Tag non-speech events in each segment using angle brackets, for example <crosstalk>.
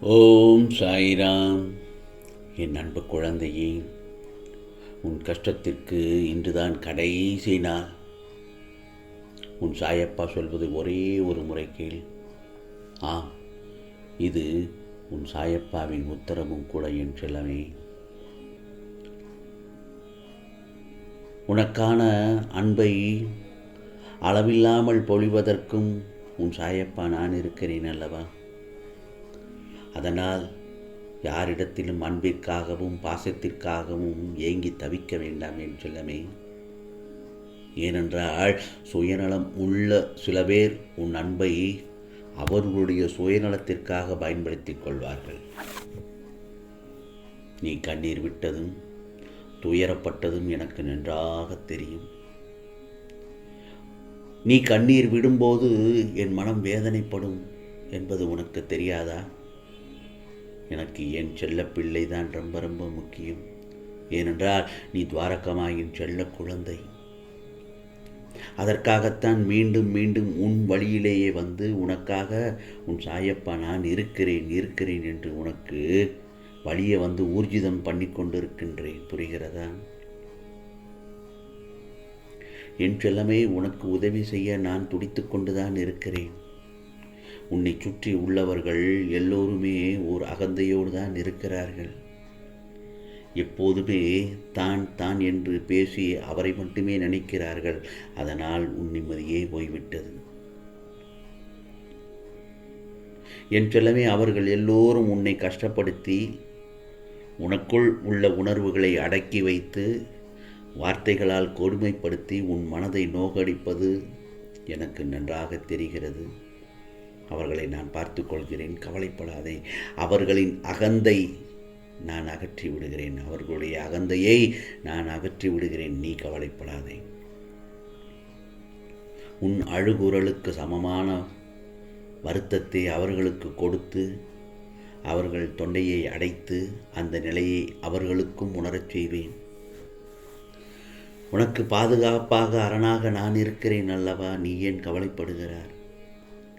ஓம் சாய்ராம். என் அன்பு குழந்தையே உன் கஷ்டத்திற்கு இன்றுதான் கடைசி நாள். உன் சாயப்பா சொல்வது ஒரே ஒரு முறை கீழ் ஆம் இது உன் சாயப்பாவின் உத்தரவும் கூட என் செல்லமே. உனக்கான அன்பை அளவில்லாமல் பொழிவதற்கும் உன் சாயப்பா நான் இருக்கிறேன் அல்லவா? அதனால் யாரிடத்திலும் அன்பிற்காகவும் பாசத்திற்காகவும் ஏங்கி தவிக்க வேண்டாம் என் சொல்லமே. ஏனென்றால் சுயநலம் உள்ள சில பேர் உன் அன்பை அவர்களுடைய சுயநலத்திற்காக பயன்படுத்திக் கொள்வார்கள். நீ கண்ணீர் விட்டதும் துயரப்பட்டதும் எனக்கு நன்றாக தெரியும். நீ கண்ணீர் விடும்போது என் மனம் வேதனைப்படும் என்பது உனக்கு தெரியாதா? எனக்கு என் செல்ல பிள்ளை தான் ரொம்ப ரொம்ப முக்கியம். ஏனென்றால் நீ துவாரகமாயின் செல்ல குழந்தை. அதற்காகத்தான் மீண்டும் மீண்டும் உன் வழியிலேயே வந்து உனக்காக உன் சாயப்பா நான் இருக்கிறேன் இருக்கிறேன் என்று உனக்கு வழியை வந்து ஊர்ஜிதம் பண்ணி கொண்டிருக்கின்றேன் புரிகிறதா? என் செல்லமே உனக்கு உதவி செய்ய நான் துடித்து கொண்டுதான் இருக்கிறேன். உன்னை சுற்றி உள்ளவர்கள் எல்லோருமே ஓர் அகந்தையோடு தான் இருக்கிறார்கள். எப்போதுமே தான் தான் என்று பேசி அவரை மட்டுமே நினைக்கிறார்கள். அதனால் உன் நிம்மதியே போய்விட்டது. என் செல்லமே அவர்கள் எல்லோரும் உன்னை கஷ்டப்படுத்தி உனக்குள் உள்ள உணர்வுகளை அடக்கி வைத்து வார்த்தைகளால் கொடுமைப்படுத்தி உன் மனதை நோகடிப்பது எனக்கு நன்றாக தெரிகிறது. அவர்களை நான் பார்த்து கொள்கிறேன் கவலைப்படாதே. அவர்களின் அகந்தை நான் அகற்றி விடுகிறேன். அவர்களுடைய அகந்தையை நான் அகற்றி விடுகிறேன். நீ கவலைப்படாதே. உன் அழுகுரலுக்கு சமமான வருத்தத்தை அவர்களுக்கு கொடுத்து அவர்கள் தொண்டையை அடைத்து அந்த நிலையை அவர்களுக்கும் உணரச் செய்வேன். உனக்கு பாதுகாப்பாக அரணாக நான் இருக்கிறேன் அல்லவா? நீ ஏன் கவலைப்படுகிறார்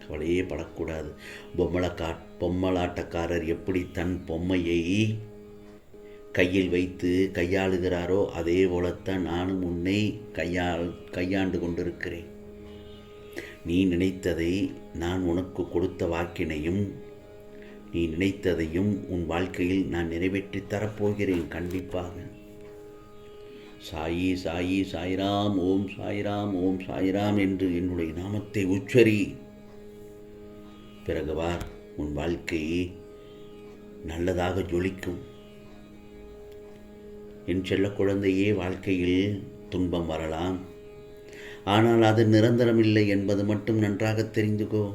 கவலையே படக்கூடாது. பொம்மலக்கா பொம்மலாட்டக்காரர் எப்படி தன் பொம்மையை கையில் வைத்து கையாளுகிறாரோ அதே போலத்தான் நானும் உன்னை கையாள் கையாண்டு கொண்டிருக்கிறேன். நீ நினைத்ததை நான் உனக்கு கொடுத்த வாக்கினையும் நீ நினைத்ததையும் உன் வாழ்க்கையில் நான் நிறைவேற்றி தரப்போகிறேன். கண்டிப்பாக. சாயி சாயி சாய்ராம் ஓம் சாய்ராம் ஓம் சாய்ராம் என்று என்னுடைய நாமத்தை உச்சரி. பிறகு வார் உன் வாழ்க்கை நல்லதாக ஜொலிக்கும். என் செல்ல குழந்தையே வாழ்க்கையில் துன்பம் வரலாம். ஆனால் அது நிரந்தரமில்லை என்பது மட்டும் நன்றாக தெரிந்துகோ.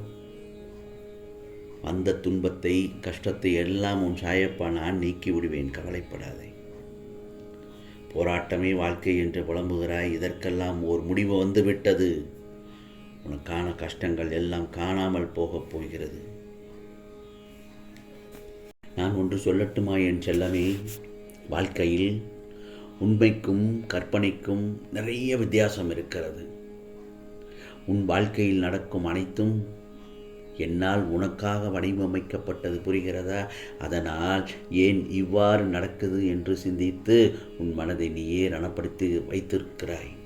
அந்த துன்பத்தை கஷ்டத்தை எல்லாம் உன் சாயப்பா நான் நீக்கி விடுவேன் கவலைப்படாதே. போராட்டமே வாழ்க்கை என்று புலம்புகிறாய். இதற்கெல்லாம் ஓர் முடிவு வந்துவிட்டது. உனக்கான கஷ்டங்கள் எல்லாம் காணாமல் போகப் போகிறது. நான் ஒன்று சொல்லட்டுமா என் செல்லமே? வாழ்க்கையில் உண்மைக்கும் கற்பனைக்கும் நிறைய வித்தியாசம் இருக்கிறது. உன் வாழ்க்கையில் நடக்கும் அனைத்தும் என்னால் உனக்காக வடிவமைக்கப்பட்டது புரிகிறதா? அதனால் ஏன் இவ்வாறு நடக்குது என்று சிந்தித்து உன் மனதை நீயே ரணப்படுத்தி வைத்திருக்கிறாய்.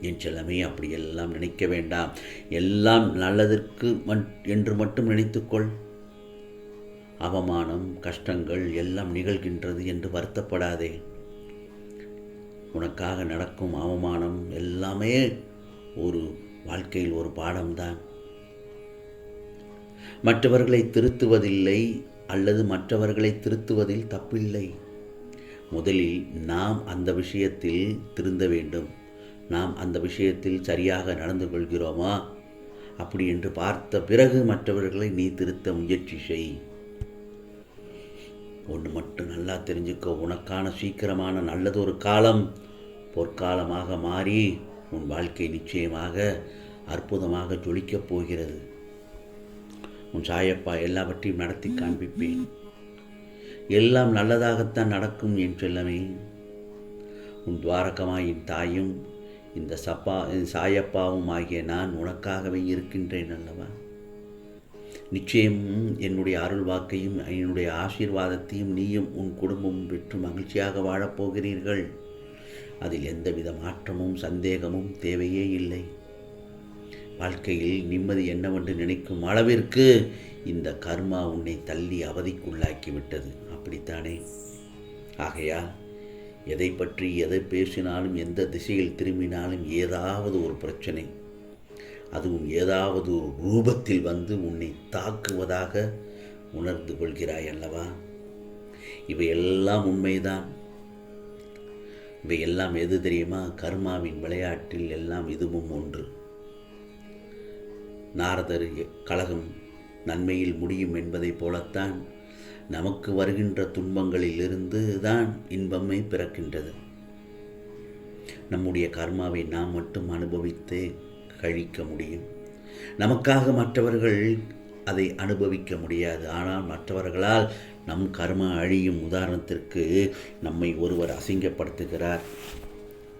என் செல்லமே அப்படியெல்லாம் நினைக்க வேண்டாம். எல்லாம் நல்லதற்கு என்று மட்டும் நினைத்துக்கொள். அவமானம் கஷ்டங்கள் எல்லாம் நிகழ்கின்றது என்று வருத்தப்படாதே. உனக்காக நடக்கும் அவமானம் எல்லாமே ஒரு வாழ்க்கையில் ஒரு பாடம்தான். மற்றவர்களை திருத்துவதில்லை அல்லது மற்றவர்களை திருத்துவதில் தப்பில்லை. முதலில் நாம் அந்த விஷயத்தில் திருந்த வேண்டும். நாம் அந்த விஷயத்தில் சரியாக நடந்து கொள்கிறோமா? அப்படி என்று பார்த்த பிறகு மற்றவர்களை நீ திருத்த முயற்சி செய். ஒன்று மட்டும் நல்லா தெரிஞ்சுக்கோ. உனக்கான சீக்கிரமான நல்லதொரு காலம் பொற்காலமாக மாறி உன் வாழ்க்கை நிச்சயமாக அற்புதமாக ஜொலிக்கப் போகிறது. உன் சாயப்பா எல்லாவற்றையும் நடத்தி காண்பிப்பேன். எல்லாம் நல்லதாகத்தான் நடக்கும் என் செல்லமே உன் துவாரகமாயின் தாயும் இந்த சப்பா சாயப்பாவும் ஆகிய நான் உனக்காகவே இருக்கின்றேன் அல்லவா? நிச்சயம் என்னுடைய அருள் வாக்கையும் என்னுடைய ஆசீர்வாதத்தையும் நீயும் உன் குடும்பமும் பெற்று மகிழ்ச்சியாக வாழப்போகிறீர்கள் அதில் எந்தவித மாற்றமும் சந்தேகமும் தேவையே இல்லை. வாழ்க்கையில் நிம்மதி என்னவென்று நினைக்கும் அளவிற்கு இந்த கர்மா உன்னை தள்ளி அவதிக்குள்ளாக்கி விட்டது அப்படித்தானே? ஆகையால் எதை பற்றி எதை பேசினாலும் எந்த திசையில் திரும்பினாலும் ஏதாவது ஒரு பிரச்சனை அதுவும் ஏதாவது ஒரு ரூபத்தில் வந்து உன்னை தாக்குவதாக உணர்ந்து கொள்கிறாய் அல்லவா? இவையெல்லாம் உண்மைதான். இவையெல்லாம் எது தெரியுமா? கர்மாவின் விளையாட்டில் எல்லாம் இதுவும் ஒன்று. நாரதர் கழகம் நன்மையில் முடியும் என்பதைப் போலத்தான் நமக்கு வருகின்ற துன்பங்களிலிருந்து தான் இன்பமே பிறக்கின்றது. நம்முடைய கர்மாவை நாம் மட்டும் அனுபவித்து கழிக்க முடியும். நமக்காக மற்றவர்கள் அதை அனுபவிக்க முடியாது. ஆனால் மற்றவர்களால் நம் கர்மா அழியும் உதாரணத்திற்கு நம்மை ஒருவர் அசிங்கப்படுத்துகிறார்.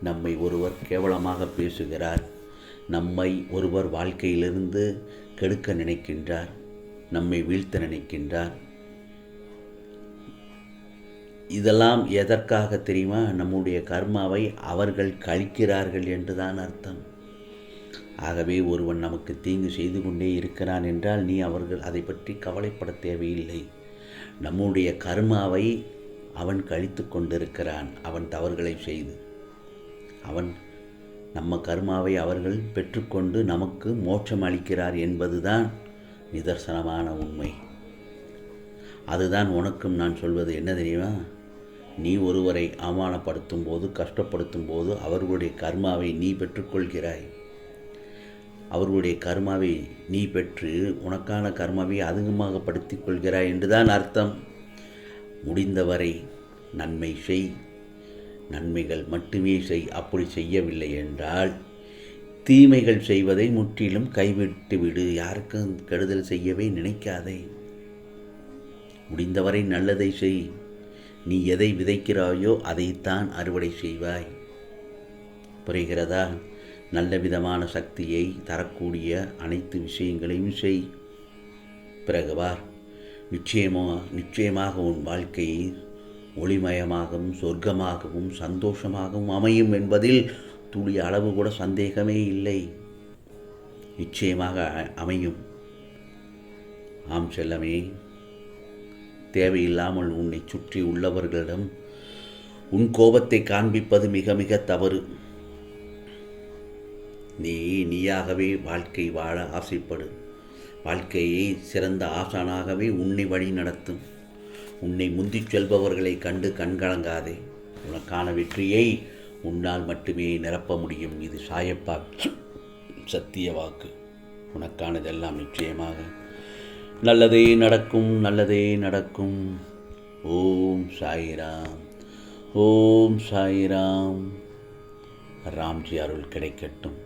நம்மை ஒருவர் கேவலமாக பேசுகிறார். நம்மை ஒருவர் வாழ்க்கையிலிருந்து கெடுக்க நினைக்கின்றார் நம்மை வீழ்த்த நினைக்கின்றார். இதெல்லாம் எதற்காக தெரியுமா? நம்முடைய கர்மாவை அவர்கள் கழிக்கிறார்கள் என்றுதான் அர்த்தம். ஆகவே ஒருவன் நமக்கு தீங்கு செய்து கொண்டே இருக்கிறான் என்றால் நீ அவர்கள் அதை பற்றி கவலைப்பட தேவையில்லை. நம்முடைய கர்மாவை அவன் கழித்து கொண்டிருக்கிறான் அவன் தவறுகளை செய்து. அவன் நம்ம கர்மாவை அவர்கள் பெற்றுக்கொண்டு நமக்கு மோட்சம் அளிக்கிறார் என்பதுதான் நிதர்சனமான உண்மை. அதுதான் உனக்கும் நான் சொல்வது. என்ன தெரியுமா? நீ ஒருவரை அவமானப்படுத்தும் போது கஷ்டப்படுத்தும் போது அவர்களுடைய கர்மாவை நீ பெற்றுக்கொள்கிறாய். அவர்களுடைய கர்மாவை நீ பெற்று உனக்கான கர்மாவை அதிகமாகப்படுத்திக் கொள்கிறாய் என்றுதான் அர்த்தம். முடிந்தவரை நன்மை செய். நன்மைகள் மட்டுமே செய் அப்படி செய்யவில்லை என்றால் தீமைகள் செய்வதை முற்றிலும் கைவிட்டு விடு. யாருக்கும் கெடுதல் செய்யவே நினைக்காதே. முடிந்தவரை நல்லதை செய். நீ எதை விதைக்கிறாயோ அதைத்தான் அறுவடை செய்வாய். புரிகிறதா? நல்ல விதமான சக்தியை தரக்கூடிய அனைத்து விஷயங்களையும் செய். பிறகுவார் நிச்சயமாக நிச்சயமாக உன் வாழ்க்கையை ஒளிமயமாகவும் சொர்க்கமாகவும் சந்தோஷமாகவும் அமையும் என்பதில் துளி அளவு கூட சந்தேகமே இல்லை. நிச்சயமாக அமையும். ஆம் செல்லமே தேவையில்லாமல் உன்னை சுற்றி உள்ளவர்களிடம் உன் கோபத்தை காண்பிப்பது மிக மிக தவறு. நீ நீயாகவே வாழ்க்கை வாழ ஆசைப்படு. வாழ்க்கையை சிறந்த ஆசானாகவே உன்னை வழி நடத்தும் உன்னை முந்திச் செல்பவர்களை கண்டு கண்கலங்காதே உனக்கான வெற்றியை உன்னால் மட்டுமே நிரப்ப முடியும். இது சாயப்பா <sniffs> சத்திய வாக்கு. உனக்கானதெல்லாம் நிச்சயமாக. நல்லதே நடக்கும் நல்லதே நடக்கும். ஓம் சாய்ராம் ஓம் சாய்ராம். ராம்ஜி அருள் கிடைக்கட்டும்.